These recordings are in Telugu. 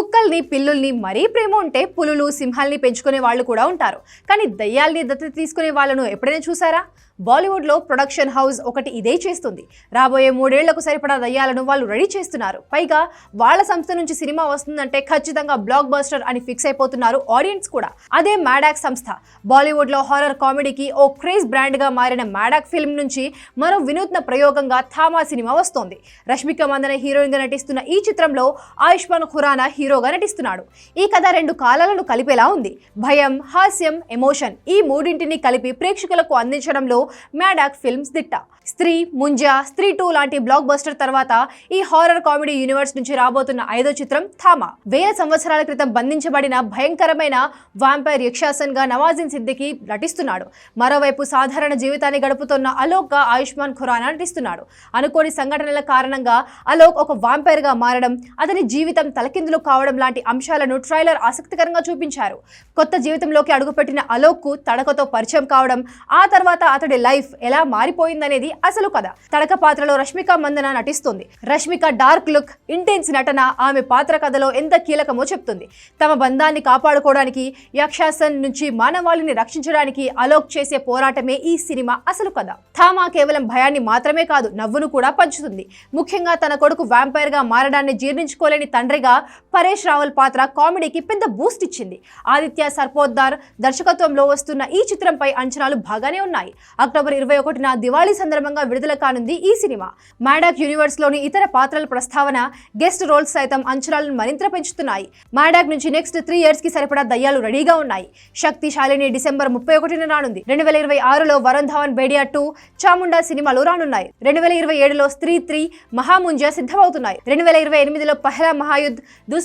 కుక్కల్ని పిల్లుల్ని మరీ ప్రేమ ఉంటే పులులు సింహాల్ని పెంచుకునే వాళ్ళు కూడా ఉంటారు. కానీ దయ్యాల్ని దత్తత తీసుకునే వాళ్ళను ఎప్పుడైనా చూసారా? బాలీవుడ్లో ప్రొడక్షన్ హౌస్ ఒకటి ఇదే చేస్తుంది. రాబోయే మూడేళ్ళకు సరిపడా దయ్యాలను వాళ్ళు రెడీ చేస్తున్నారు. పైగా వాళ్ళ సంస్థ నుంచి సినిమా వస్తుందంటే ఖచ్చితంగా బ్లాక్ బస్టర్ అని ఫిక్స్ అయిపోతున్నారు ఆడియన్స్ కూడా. అదే మ్యాడాక్ సంస్థ. బాలీవుడ్లో హారర్ కామెడీకి ఓ క్రేజ్ బ్రాండ్గా మారిన మ్యాడాక్ ఫిల్మ్ నుంచి మరో వినూత్న ప్రయోగంగా థామా సినిమా వస్తోంది. రష్మిక మందన హీరోయిన్గా నటిస్తున్న ఈ చిత్రంలో ఆయుష్మాన్ ఖురానా హీరోగా నటిస్తున్నాడు. ఈ కథ రెండు కాలాలను కలిపేలా ఉంది. భయం హాస్యం ఎమోషన్ ఈ మూడింటిని కలిపి ప్రేక్షకులకు అందించడంలో మ్యాడాక్ ఫిల్మ్స్ దిట్ట. స్త్రీ ముంజా స్త్రీ టూ లాంటి బ్లాక్ బస్టర్ తర్వాత ఈ హారర్ కామెడీ యూనివర్స్ నుంచి రాబోతున్న ఐదో చిత్రం థామా. వేల సంవత్సరాల క్రితం బంధించబడిన భయంకరమైన వాంపైర్ యక్షాసన్గా నవాజిన్ సిద్దికి నటిస్తున్నాడు. మరోవైపు సాధారణ జీవితాన్ని గడుపుతున్న అలోక్గా ఆయుష్మాన్ ఖురానా నటిస్తున్నాడు. అనుకోని సంఘటనల కారణంగా అలోక్ ఒక వాంపైర్గా మారడం అతని జీవితం తలకిందులు కావడం లాంటి అంశాలను ట్రైలర్ ఆసక్తికరంగా చూపించారు. కొత్త జీవితంలోకి అడుగుపెట్టిన అలోక్కు తడకతో పరిచయం కావడం ఆ తర్వాత అతడి లైఫ్ ఎలా మారిపోయిందనేది అసలు కథ. తడక పాత్రలో రష్మిక మందన నటిస్తుంది. రష్మిక డార్క్ లుక్ ఇంటెన్స్ నటన ఆమె పాత్ర కథలో ఎంత కీలకమో చెప్తుంది. తమ బంధాన్ని కాపాడుకోవడానికి యక్షాసన్ నుంచి మానవాళిని రక్షించడానికి అలోక్ చేసే పోరాటమే ఈ సినిమా అసలు కథ. థామా కేవలం భయాన్ని మాత్రమే కాదు నవ్వును కూడా పంచుతుంది. ముఖ్యంగా తన కొడుకు వ్యాంపైర్గా మారడాన్ని జీర్ణించుకోలేని తండ్రిగా పరేష్ రావల్ పాత్ర కామెడీకి పెద్ద బూస్ట్ ఇచ్చింది. ఆదిత్య సర్పోద్దార్ దర్శకత్వంలో వస్తున్న ఈ చిత్రంపై అంచనాలు బాగానే ఉన్నాయి. అక్టోబర్ ఇరవై ఒకటిన దివాళీ సందర్భంగా విడుదల కానుంది ఈ సినిమా. మాడాక్ యూనివర్స్లోని ఇతర పాత్రల ప్రస్తావన గెస్ట్ రోల్స్ సైతం అంచనాలను మరింత పెంచుతున్నాయి. మ్యాడాక్ నుంచి నెక్స్ట్ త్రీ ఇయర్స్కి సరిపడా దయ్యాలు రెడీగా ఉన్నాయి. శక్తిశాలిని డిసెంబర్ ముప్పై ఒకటిన రానుంది. రెండు వేల ఇరవై ఆరులో వరుణ్ ధవన్ బేడియా టూ చాముండా సినిమాలు రానున్నాయి. రెండు వేల ఇరవై ఏడులో స్త్రీ త్రీ మహాముంజ సిద్ధమవుతున్నాయి. రెండు వేల ఇరవై ఎనిమిదిలో పహలా మహాయుద్ధ్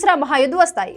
దూసరా మహాయుద్ధ్ వస్తాయి.